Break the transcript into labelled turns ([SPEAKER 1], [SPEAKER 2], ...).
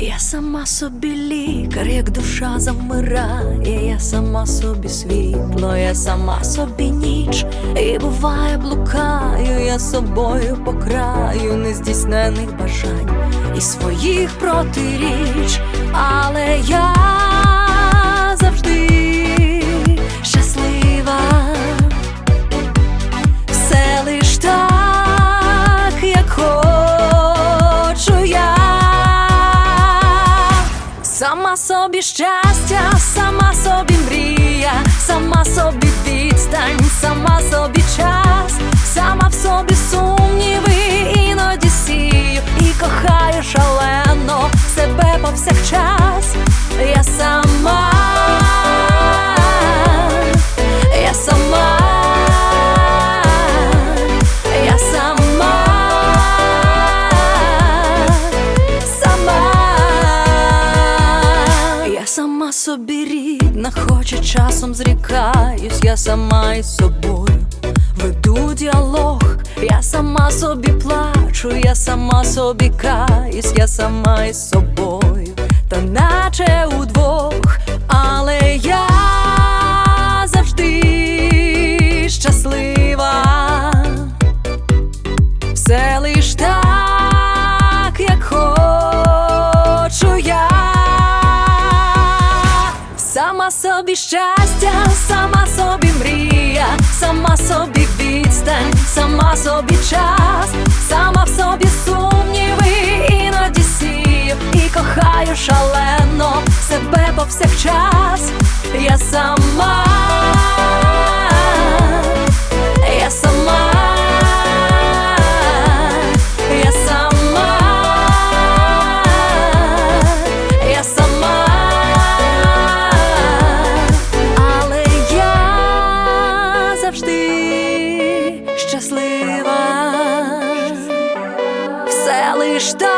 [SPEAKER 1] Я сама собі лікар, як душа замирає, я сама собі світло, я сама собі ніч, і буває, блукаю я собою по краю нездійснених бажань і своїх протиріч, але я Сама собі щастя, сама собі мрія, сама собі відстань, сама собі собі рідна, хоч і часом зрікаюсь, я сама із собою. Веду діалог, я сама собі плачу, я сама собі каюсь, я сама із собою, та наче удвох, Сама собі щастя, сама собі мрія, сама собі відстань, сама собі час, сама в собі сумніви, іноді сів і кохаю шалено себе повсякчас. Я сама. лишь.